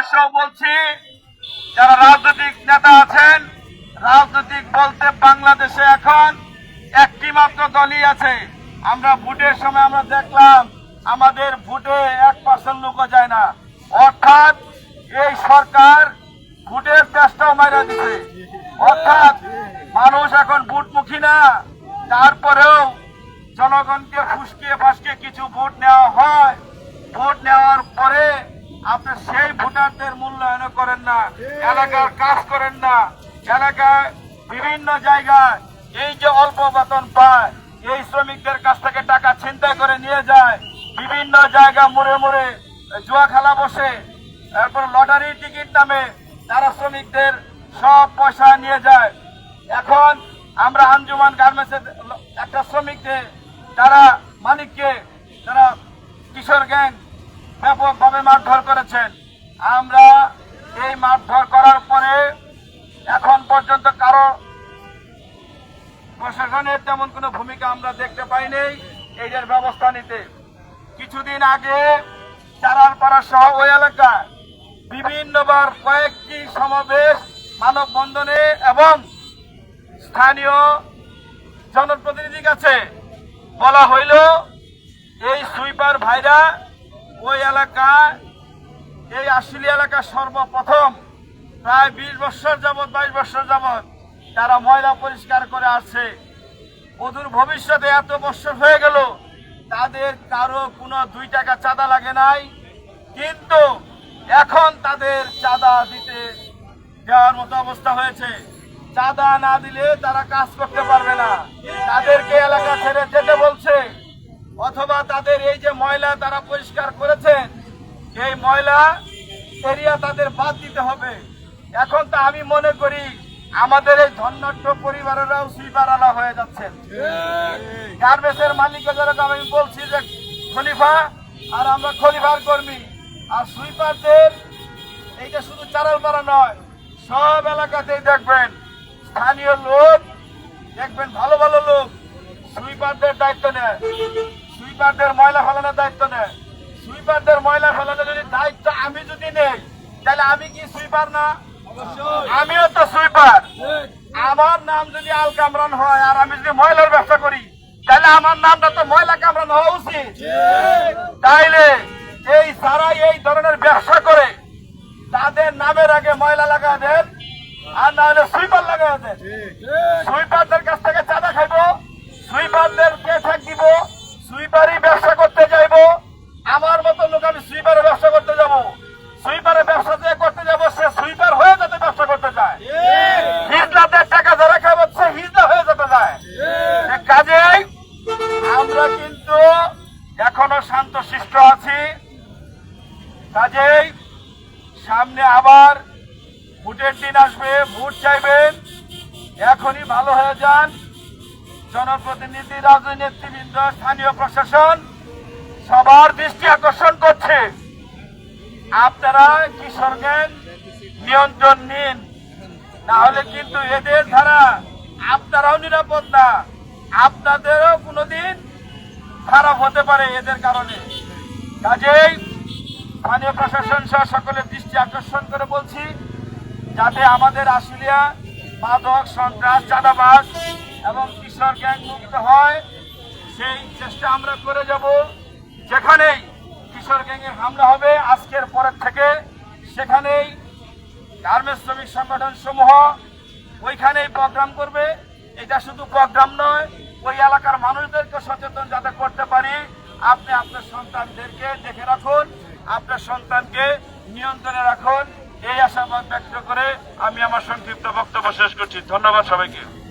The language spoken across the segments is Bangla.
উদ্দেশ্যেও বলছি, যারা রাজনৈতিক নেতা আছেন, রাজনৈতিক বলতে বাংলাদেশে এখন একটি মাত্র দলই আছে। আমরা ভোটের সময় আমরা দেখলাম, আমাদের ভোটে এক পার্সেন্ট লোকও যায় না। অর্থাৎ এই সরকার ভোটের চেষ্টাও মারা দিছে। অর্থাৎ মানুষ এখন ভোটমুখী না। তারপরেও জনগণকে ফুসকিয়ে ফাসকিয়ে কিছু ভোট নেওয়া হয়। ভোট নেওয়ার পরে আপনি সেই ভোটারদের মূল্যায়ন করেন না, এলাকার কাজ করেন না। এলাকায় বিভিন্ন জায়গায় এই যে অল্প বেতন পায়, এই শ্রমিকদের কাছ থেকে টাকা ছিনতাই করে নিয়ে যায়। বিভিন্ন জায়গা মোড়ে মোড়ে জুয়া খেলা বসে তারপর লটারি টিকিট নামে তারা শ্রমিকদের সব পয়সা নিয়ে যায়। এখন আমরা আঞ্জুমান গার্মেন্টসের একটা শ্রমিকদের তারা মালিককে তারা কিশোর গ্যাং ব্যাপকভাবে মারধর করেছেন। আমরা এই মারধর করার পরে এখন পর্যন্ত কারও প্রশাসনের তেমন কোনো ভূমিকা আমরা দেখতে পাইনি এইটার ব্যবস্থা নিতে। কিছুদিন আগে চারারপাড়া সহ ওই এলাকায় বিভিন্নবার কয়েকটি সমাবেশ, মানববন্ধনে এবং স্থানীয় জনপ্রতিনিধির কাছে বলা হইল, এই সুইপার ভাইরা ওই এলাকায়, এই আশুলি এলাকা সর্বপ্রথম প্রায় বিশ বছর যাবৎ, বাইশ বছর যাবৎ তারা ময়লা পরিষ্কার করে আসছে অদূর ভবিষ্যতে এত বছর হয়ে গেল, তাদের কারও কোনো দুই টাকা চাঁদা লাগে নাই। কিন্তু এখন তাদের চাঁদা দিতে দেওয়ার মতো অবস্থা হয়েছে। চাঁদা না দিলে তারা কাজ করতে পারবে না। তাদেরকে এলাকা ছেড়ে যেতে বলছে। অথবা তাদের এই যে ময়লা তারা পরিষ্কার করেছেন এই ময়লা এরিয়া তাদের বাদ দিতে হবে। এখন তো আমি মনে করি আমাদের এই ধন্যাঢ্য পরিবারেরাও সুইপার আলা হয়ে যাচ্ছেন। গার্মেন্টসের মালিককে যেরকম আমি বলছি যে খলিফা আর আমরা খলিফার কর্মী। আর সুইপারদের এইটা শুধু চারালপাড়া নয় সব এলাকাতেই দেখবেন স্থানীয় লোক দেখবেন ভালো ভালো লোক সুইপারদের দায়িত্ব নেয়। সুইপারদের ময়লা ফেলানোর দায়িত্ব নেয়। সুইপারদের ময়লা ফেলানোর যদি দায়িত্ব আমি যদি নেই তাহলে আমি কি সুইপার না? আমিও তো সুইপার। আমার নাম যদি আল কামরান হয় আর আমি যদি ময়লার ব্যবসা করি তাহলে আমার নামটা তো ময়লা কামরান হওয়া উচিত। তাইলে এই সারা এই ধরনের ব্যবসা করে তাদের নামের আগে ময়লা লাগা দেন আর না হলে সুইপার লাগা দেন। সুইপারদের কাছ থেকে চাঁদা খাইবো সুইপারদের কে ঠেক দিব সুইপারই ব্যবসা করতে যাইবো। আমার মতো লোক আমি সুইপারের ব্যবসা করতে যাব। সুইপারের ব্যবসা যে করতে যাব সে সুইপার হয়ে যাতে ব্যবসা করতে চায় হিজলাদের টাকা যারা খাওয়াচ্ছে হিজলা হয়ে যেতে যায়। এ কাজেই আমরা কিন্তু এখনও শান্ত শিষ্ট আছি। কাজেই সামনে আবার ভোটের দিন আসবে ভোট চাইবেন। এখনই ভালো হয়ে যান। জনপ্রতিনিধি রাজনৈতিক নেতৃবৃন্দ স্থানীয় প্রশাসন, সবার দৃষ্টি আকর্ষণ করছে। আপনারা কিশোর গ্যাং, নিয়ন্ত্রণ নিন। না হলে কিন্তু এদের দ্বারা আপনারাও নিরাপদ না। আপনাদেরও কোনোদিন খারাপ হতে পারে এদের কারণে। কাজেই স্থানীয় প্রশাসন সহ সকলের দৃষ্টি আকর্ষণ করে বলছি, যাতে আমাদের আশুলিয়া, মাদক সন্ত্রাস, চাঁদাবাজ এবং কিশোর গ্যাং মুক্ত হয়, সেই চেষ্টা আমরা করে যাব। যেখানেই কিশোর গ্যাংয়ের হামলা হবে, আজকের পরের থেকে সেখানেই গার্মেন্টস শ্রমিক সংগঠন সমূহ ওইখানেই প্রোগ্রাম করবে। এটা শুধু প্রোগ্রাম নয়, ওই এলাকার মানুষদেরকে সচেতন যাতে করতে পারি। আপনি আপনার সন্তানদেরকে দেখে রাখুন, আপনার সন্তানকে নিয়ন্ত্রণে রাখুন। এই আশাবাদ ব্যক্ত করে আমি আমার সংক্ষিপ্ত বক্তব্য শেষ করছি। ধন্যবাদ সবাইকে।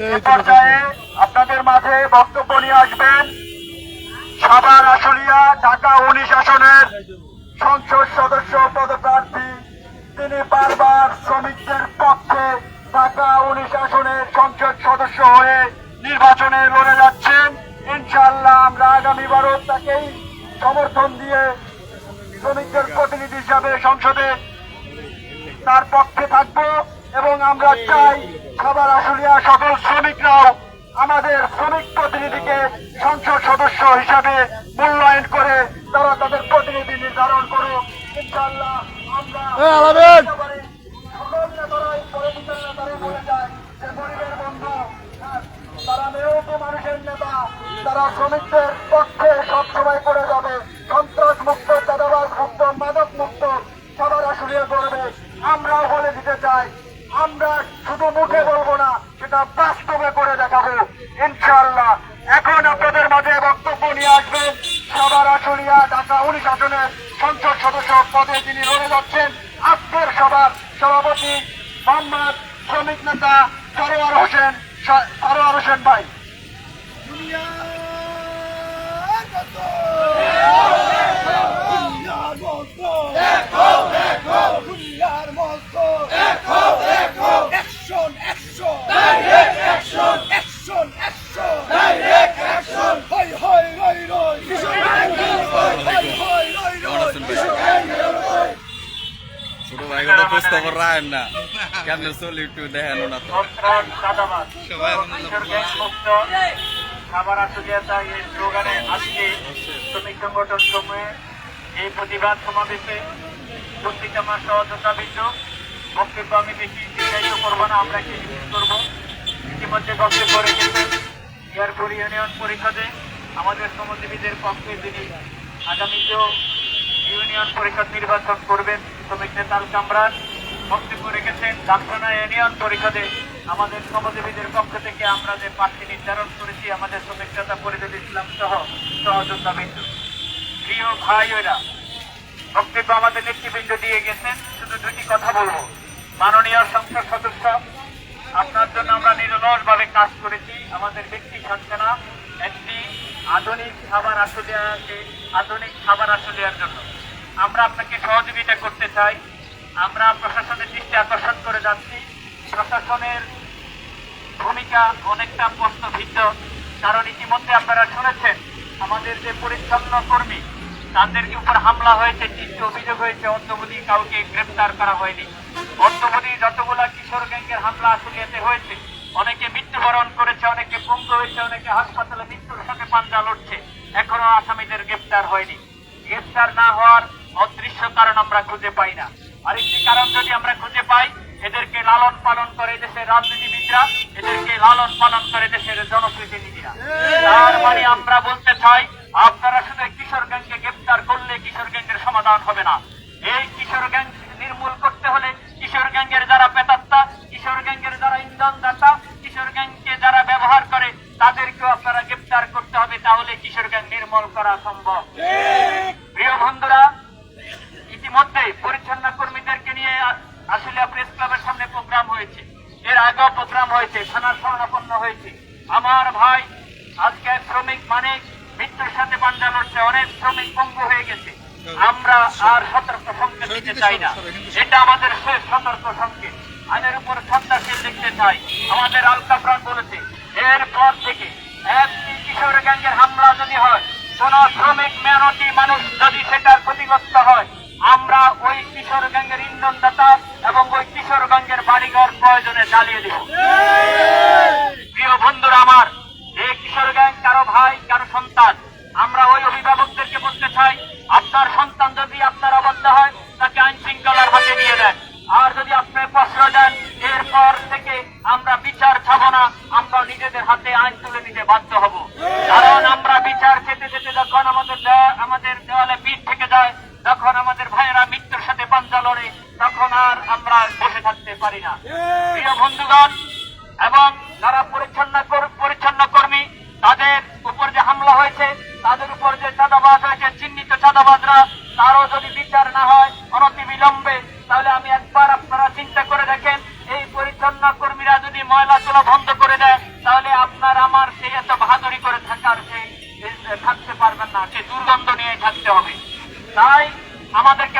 পর্যায়ে আপনাদের মাঝে বক্তব্য নিয়ে আসবেন সাভার আশুলিয়া, ঢাকা উনিশ আসনের সংসদ সদস্য পদপ্রার্থী। তিনি বারবার শ্রমিকদের পক্ষে ঢাকা উনিশ আসনের সংসদ সদস্য হয়ে নির্বাচনে লড়ে যাচ্ছেন। ইনশাআল্লাহ আমরা আগামীবারও তাকেই সমর্থন দিয়ে শ্রমিকদের প্রতিনিধি হিসাবে সংসদে তার পক্ষে থাকব এবং আমরা চাই সবার আসলিয়া সকল শ্রমিকরাও আমাদের শ্রমিক প্রতিনিধিকে সংসদ সদস্য হিসাবে মূল্যায়ন করে তারা তাদের প্রতিনিধি নির্ধারণ করুক। ইনশাল্লাহ আমরা একেবারে সকল নেতারাই পলিটিক্যাল নেতারাই বলে যায় যে গরিবের বন্ধু হ্যাঁ, তারা মানুষের নেতা তারা শ্রমিকদের পক্ষে সবসময় করে যাবে সন্ত্রাস মুক্ত চাঁদাবাজ মুক্ত মাদক মুক্ত সবার আসলে করবে আমরা বলে দিতে চাই আমরা শুধু মুখে বলব না সেটা বাস্তবে করে দেখাবো ইনশাআল্লাহ এখন আপনাদের মাঝে বক্তব্য নিয়ে আসবেন সবার আসলিয়া ঢাকা উনিশ আসনের সংসদ সদস্য পদে যিনি লড়ে যাচ্ছেন আজকের সবার সভাপতি মোহাম্মদ শ্রমিক নেতা সরোয়ার হোসেন সরোয়ার হোসেন ভাই দুনিয়ার মতো দেখো দেখো দুনিয়ার মতো দেখো দেখো action action direct action action action direct action হই হই রই রই হই হই রই রই ছোট ভাই কথা বুঝতে না কেমন চলি একটু দেখেন না তো। সবাই খাবার এই স্লোগানে আজকে শ্রমিক সংগঠন সমূহে এই প্রতিবাদ সমাবেশে উপস্থিত আমার সহযোগিতাবৃন্দ বক্তব্য আমি বেশি দীর্ঘায়িত করব না আমরা মিছিল করব। ইতিমধ্যে বক্তব্য রেখেছেন এয়ারপুর ইউনিয়ন পরিষদে। আমাদের শ্রমজীবীদের পক্ষে যিনি আগামীতেও ইউনিয়ন পরিষদ নির্বাচন করবেন শ্রমিক নেতা আল কামরান বক্তব্য রেখেছেন দামখানা ইউনিয়ন পরিষদে। আমাদের শ্রমজীবীদের পক্ষ থেকে আমরা যে প্রার্থী নির্ধারণ করেছি, আমাদের নেতা ফরিদুল ইসলাম সহ, সহযোদ্ধা বিন্দু। প্রিয় ওরা, বক্তব্য আমাদের নেতৃবৃন্দ দিয়ে গেছেন, শুধু দুটি কথা বলব। মাননীয় সংসদ সদস্য, আপনার জন্য আমরা নিরলস ভাবে কাজ করেছি। আমাদের ব্যক্তি সঞ্চানা একটি আধুনিক খাবার আসলিয়াকে আধুনিক খাবার আসলিয়ার জন্য। আমরা আপনাকে সহযোগিতা করতে চাই। আমরা প্রশাসনের দৃষ্টি আকর্ষণ করে যাচ্ছি। প্রশাসনের ভূমিকা অনেকটা প্রশ্নভিন্ন কারণ ইতিমধ্যে আপনারা শুনেছেন, আমাদের যে পরিচ্ছন্ন কর্মী তাদের উপর হামলা হয়েছে, তিনটি অভিযোগ হয়েছে অদ্যবধি কাউকে গ্রেপ্তার করা হয়নি। অদ্যবধি যতগুলা কিশোর গ্যাংয়ের হামলা আসলিয়াতে হয়েছে, অনেকে মৃত্যুবরণ করেছে, অনেকে পঙ্গু হয়েছে, অনেকে হাসপাতালে মৃত্যুর সাথে পাঞ্জা লড়ছে, এখনও আসামিদের গ্রেপ্তার হয়নি। গ্রেপ্তার না হওয়ার অদৃশ্য কারণ আমরা খুঁজে পাই না। আরেকটি কারণ যদি আমরা খুঁজে পাই, এদেরকে লালন পালন করে দেশের রাজনীতিবিদরা, এদেরকে লালন পালন করে দেশের জনপ্রতিনিধিরা। তার মানে আমরা বলতে চাই, আপনারা শুধু কিশোর গ্যাংকে গ্রেপ্তার করলে কিশোর গ্যাংয়ের সমাধান হবে না। এই কিশোর গ্যাং নির্মূল করতে হলে কিশোর গ্যাংয়ের যারা পেতাত্তা কিশোর গ্যাংয়ের যারা ইন্ধন দাতা কিশোর গ্যাংকে যারা ব্যবহার করে, তাদেরকেও আপনারা গ্রেপ্তার করতে হবে, তাহলে কিশোর গ্যাং নির্মূল করা সম্ভব প্রিয় বন্ধুরা ইতিমধ্যে পরিচ্ছন্ন কর্মীদেরকে নিয়ে আসলে প্রেস ক্লাবের সামনে প্রোগ্রাম হয়েছে এর আগেও প্রোগ্রাম হয়েছে থানার শরণাপন্ন হয়েছে। আমার ভাই আজকে শ্রমিক মানে মৃত্যুর সাথে পাঞ্জা লড়ছে অনেক শ্রমিক পঙ্গু হয়ে গেছে। আমরা আর সতর্ক সংকেত দিতে চাই না। এটা আমাদের শেষ সতর্ক সংকেত আইনের উপর সন্ত্রাসী দেখতে চাই। আমাদের আলকা প্রাণ বলেছে এরপর থেকে একটি কিশোর গ্যাংয়ের হামলা যদি হয় কোন শ্রমিক মেহনতি মানুষ যদি সেটার ক্ষতিগ্রস্ত হয় আমরা ওই কিশোর গ্যাংয়ের ইন্ধনদাতা এবং ওই কিশোর গ্যাংয়ের বাড়িঘর প্রয়োজনে চালিয়ে দেব। কর্মীরা যদি ময়লা তোলা বন্ধ করে দেয়, তাহলে আপনার আমার সেই এত বাহাদুরি করে থাকার সেই সেই থাকতে পারবেন না, সে দুর্গন্ধ নিয়ে থাকতে হবে। তাই আমাদেরকে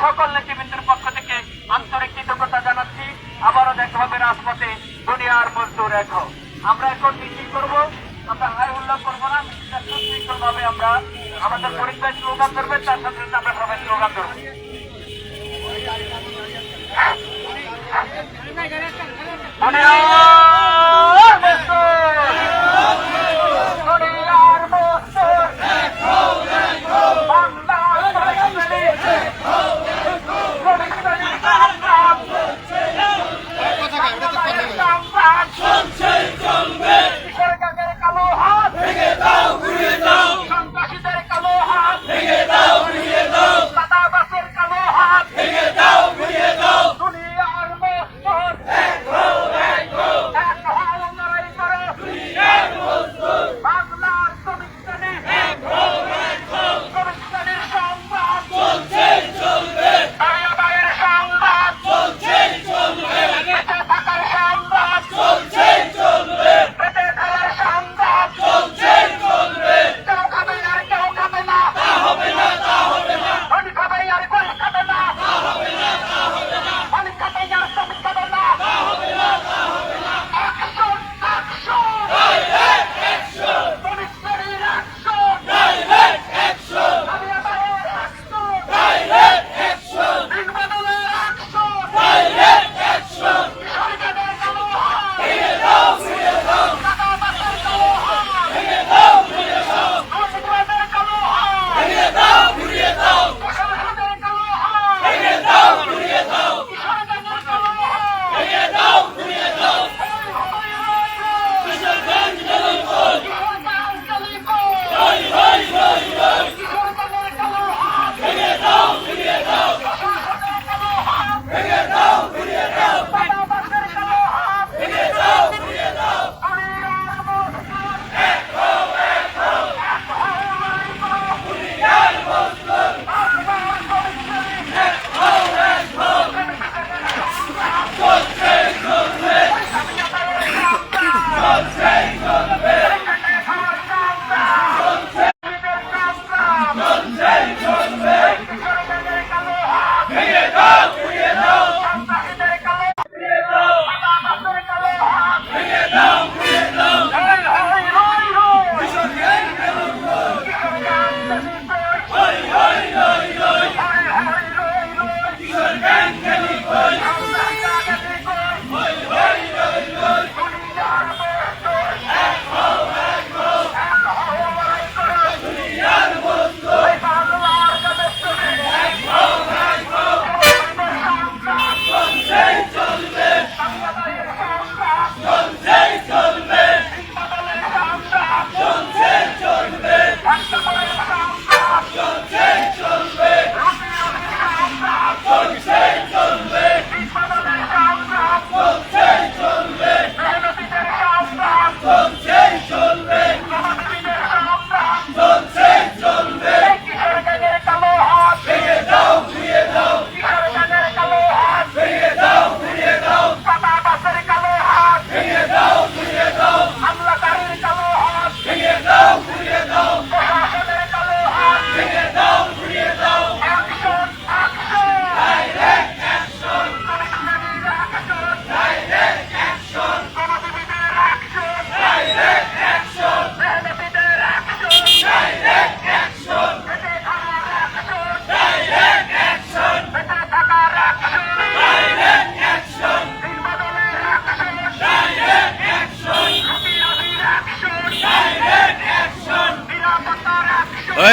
সকল নেতৃবৃন্দের পক্ষ থেকে আন্তরিক কৃতজ্ঞতা জানাচ্ছি। আবারও দেখা হবে রাজপথে দুনিয়ার মজদুর এক আমরা এখন মিছিল করব, আমরা হাই উল্লাহ করব না সুশৃঙ্খলভাবে আমরা আমাদের পরিচয় স্লোগান করবে তার সাথে সাথে আমরা সবাই স্লোগান করব দুনিয়া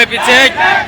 happy tech.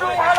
Show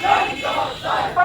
শ্রমিকের উপরে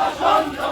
শাসন